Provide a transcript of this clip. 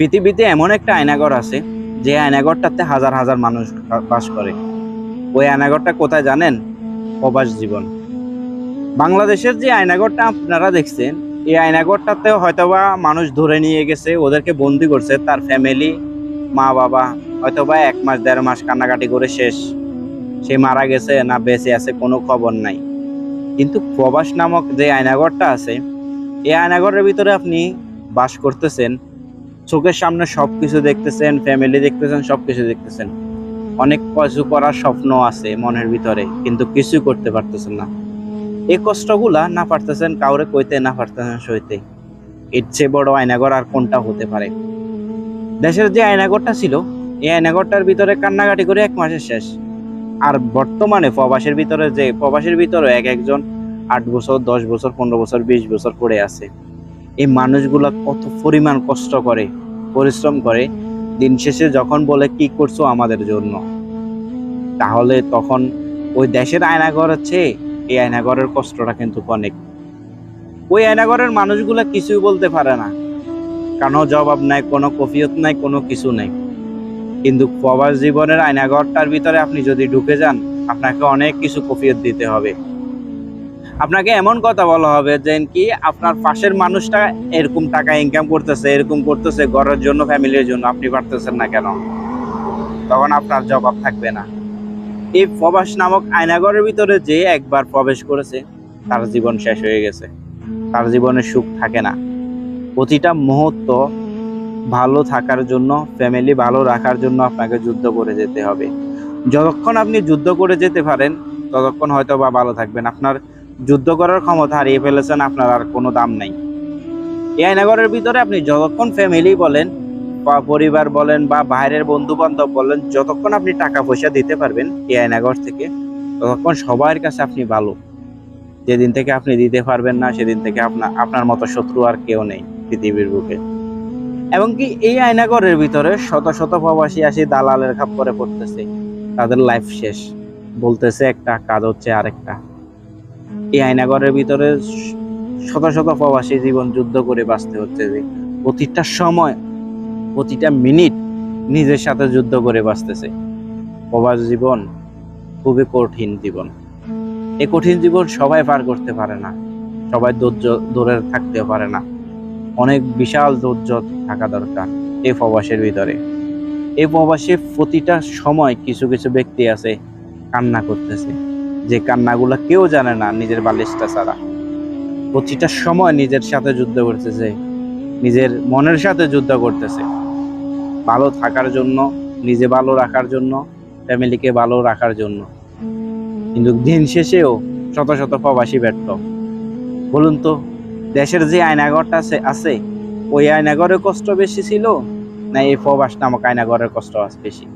পৃথিবীতে এমন একটা আয়নাঘর আছে যে আয়নাঘরটাতে হাজার হাজার মানুষ বাস করে। ওই আয়নাঘরটা কোথায় জানেন? প্রবাস জীবন। বাংলাদেশের যে আয়নাঘরটা আপনারা দেখছেন, এই আয়নাঘরটাতেও হয়তোবা মানুষ ধরে নিয়ে গেছে, ওদেরকে বন্দি করছে, তার ফ্যামিলি মা বাবা, হয়তোবা এক মাস, দেড় মাস কান্নাকাটি করে শেষ। সে মারা গেছে না বেঁচে আছে কোনো খবর নাই। কিন্তু প্রবাস নামক যে আয়নাঘরটা আছে, এই আয়নাঘরের ভিতরে আপনি বাস করতেছেন চোখের সামনে সব কিছু দেখতেছেন ফ্যামিলি দেখতেছেন সব কিছু দেখতেছেন। অনেক কিছু করার স্বপ্ন আছে মনের ভিতরে, কিন্তু কিছুই করতে পারতেছেন না। এই কষ্টগুলা না পারতেছেন, কাউরে কইতে, না পারতেছেন সইতে। এর চেয়ে বড় আয়নাঘর আর কোনটা হতে পারে? দেশের যে আয়নাঘরটা ছিল, এই আয়নাঘরটার ভিতরে কান্নাকাটি করে এক মাসের শেষ। আর বর্তমানে প্রবাসের ভিতরে যে, প্রবাসের ভিতরে এক একজন আট বছর, দশ বছর, পনেরো বছর, বিশ বছর পড়ে আছে। এই মানুষগুলা কত পরিমাণ কষ্ট করে, পরিশ্রম করে, দিন শেষে যখন বলে কি করছ আমাদের জন্য। তাহলে তখন ওই দেশের আয়নাঘর আছে এই আয়নাঘরের কষ্টটা কিন্তু অনেক। ওই আয়নাঘরের মানুষগুলা কিছুই বলতে পারে না। কারণ জবাব নাই, কোনো কফিয়ত নাই, কোনো কিছু নাই। কিন্তু প্রবাস জীবনের আয়নাঘরটার ভিতরে আপনি যদি ঢুকে যান, আপনাকে অনেক কিছু কফিয়ত দিতে হবে। আপনাকে এমন কথা বলা হবে যে কি আপনার পাশের মানুষটা এরকম টাকা ইনকাম করতেছে, এরকম করতেছে, ঘরের জন্য, ফ্যামিলির জন্য, আপনি পারতেছেন না কেন? তখন আপনার জবাব থাকবে না। এই প্রবাস নামক আয়নাগরের ভিতরে যে একবার প্রবেশ করেছে, তার জীবন শেষ হয়ে গেছে। তার জীবনে সুখ থাকে না। প্রতিটা মুহূর্ত ভালো থাকার জন্য ফ্যামিলি ভালো রাখার জন্য আপনাকে যুদ্ধ করে যেতে হবে। যতক্ষণ আপনি যুদ্ধ করে যেতে পারেন, ততক্ষণ হয়তো বা ভালো থাকবেন। আপনার যুদ্ধ করার ক্ষমতা হারিয়ে ফেলেছেন, আপনার আর কোনো দাম নাই। এই আয়নাঘরের ভিতরে আপনি যতক্ষণ ফ্যামিলি বলেন, বা পরিবার বলেন, বা বাইরের বন্ধু বান্ধব বলেন, যতক্ষণ আপনি টাকা পয়সা দিতে পারবেন এই আয়নাঘর থেকে, ততক্ষণ সবার কাছে আপনি ভালো। যেদিন থেকে আপনি দিতে পারবেন না, সেদিন থেকে আপনার আপনার মতো শত্রু আর কেউ নেই পৃথিবীর বুকে। এবং কি এই আয়নাঘরের ভিতরে শত শত প্রবাসী আসি দালালের খাপ করে পড়তেছে। তাদের লাইফ শেষ। বলতেছে একটা, কাজ হচ্ছে আরেকটা। এই আয়নাঘরের ভিতরে শত শত প্রবাসী জীবন যুদ্ধ করে বাঁচতে হচ্ছে যে প্রতিটা সময়, প্রতিটা মিনিট নিজের সাথে যুদ্ধ করে বাঁচতেছে। প্রবাস জীবন খুবই কঠিন জীবন। এই কঠিন জীবন সবাই পার করতে পারে না, সবাই ধৈর্য ধরে থাকতে পারে না। অনেক বিশাল ধৈর্য থাকা দরকার এই প্রবাসের ভিতরে। এই প্রবাসে প্রতিটা সময় কিছু কিছু ব্যক্তি আছে কান্না করতেছে। যে কান্নাগুলো কেউ জানে না নিজের বালিশটা ছাড়া। প্রতিটা সময় নিজের সাথে যুদ্ধ করতেছে, নিজের মনের সাথে যুদ্ধ করতেছে। ভালো থাকার জন্য, নিজে ভালো রাখার জন্য, ফ্যামিলিকে ভালো রাখার জন্য। কিন্তু দিন শেষেও শত শত প্রবাসী ব্যর্থ। বলুন তো, দেশের যে আয়নাঘরটা আছে আছে, ওই আয়নাঘরের কষ্ট বেশি ছিল? না এই প্রবাস নামক আয়নাঘরের কষ্ট বেশি?